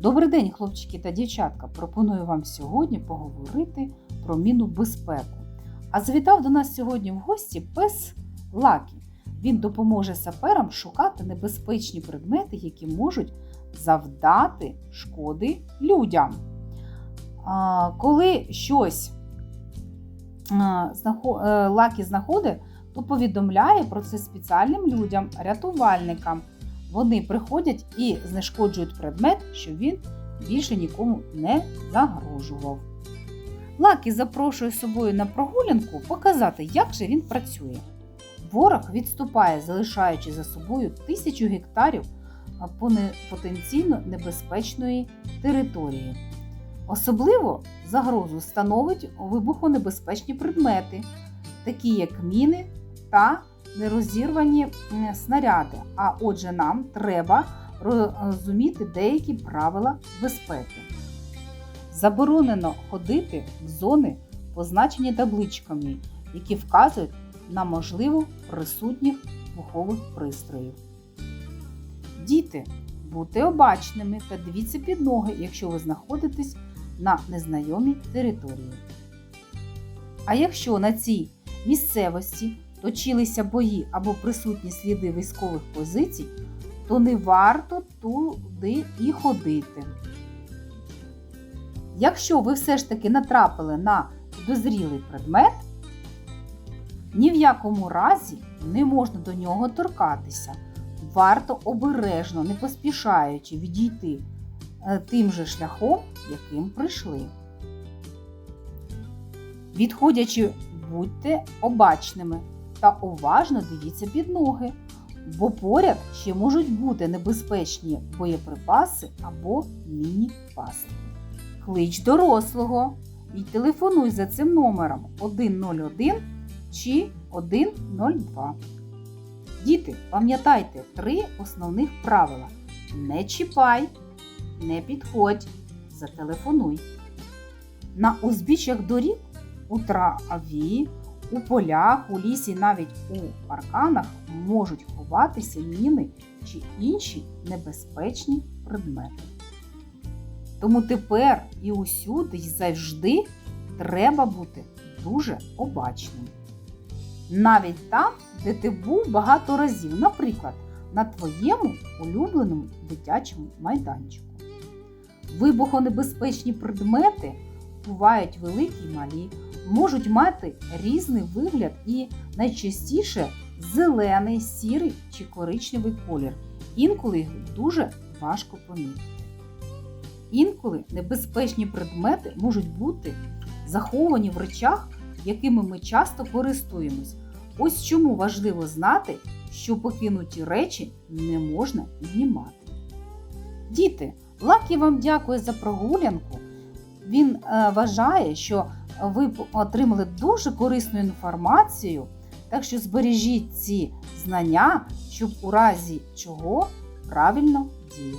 Добрий день, хлопчики та дівчатка! Пропоную вам сьогодні поговорити про мінну безпеку. А завітав до нас сьогодні в гості пес Лакі. Він допоможе саперам шукати небезпечні предмети, які можуть завдати шкоди людям. А, Коли щось е, Лакі знаходить, то повідомляє про це спеціальним людям, рятувальникам. Вони приходять і знешкоджують предмет, щоб він більше нікому не загрожував. Лакі запрошує з собою на прогулянку показати, як же він працює. Ворог відступає, залишаючи за собою тисячу гектарів потенційно небезпечної території. Особливо загрозу становить вибухонебезпечні предмети, такі як міни та нерозірвані снаряди. А отже, нам треба розуміти деякі правила безпеки. Заборонено ходити в зони, позначені табличками, які вказують на можливу присутніх вибухових пристроїв. Діти, будьте обачними та дивіться під ноги, якщо ви знаходитесь на незнайомій території. А якщо на цій місцевості точилися бої або присутні сліди військових позицій, то не варто туди і ходити. Якщо ви все ж таки натрапили на підозрілий предмет, ні в якому разі не можна до нього торкатися. Варто обережно, не поспішаючи відійти е, тим же шляхом, яким прийшли. Відходячи, будьте обачними та уважно дивіться під ноги, бо поряд ще можуть бути небезпечні боєприпаси або міні-пастки. Клич дорослого і телефонуй за цим номером 101 чи 102. Діти, пам'ятайте три основних правила: не чіпай, не підходь, зателефонуй. На узбіччях доріг у траві, у полях, у лісі, навіть у парканах можуть ховатися міни чи інші небезпечні предмети. Тому тепер і усюди, і завжди треба бути дуже обачним. Навіть там, де ти був багато разів, наприклад, на твоєму улюбленому дитячому майданчику. Вибухонебезпечні предмети бувають великі й малі, можуть мати різний вигляд і найчастіше зелений, сірий чи коричневий колір. Інколи їх дуже важко помітити. Інколи небезпечні предмети можуть бути заховані в речах, якими ми часто користуємось. Ось чому важливо знати, що покинуті речі не можна піднімати. Діти, Лакі вам дякує за прогулянку. Він е, вважає, що ви отримали дуже корисну інформацію, так що збережіть ці знання, щоб у разі чого правильно діяти.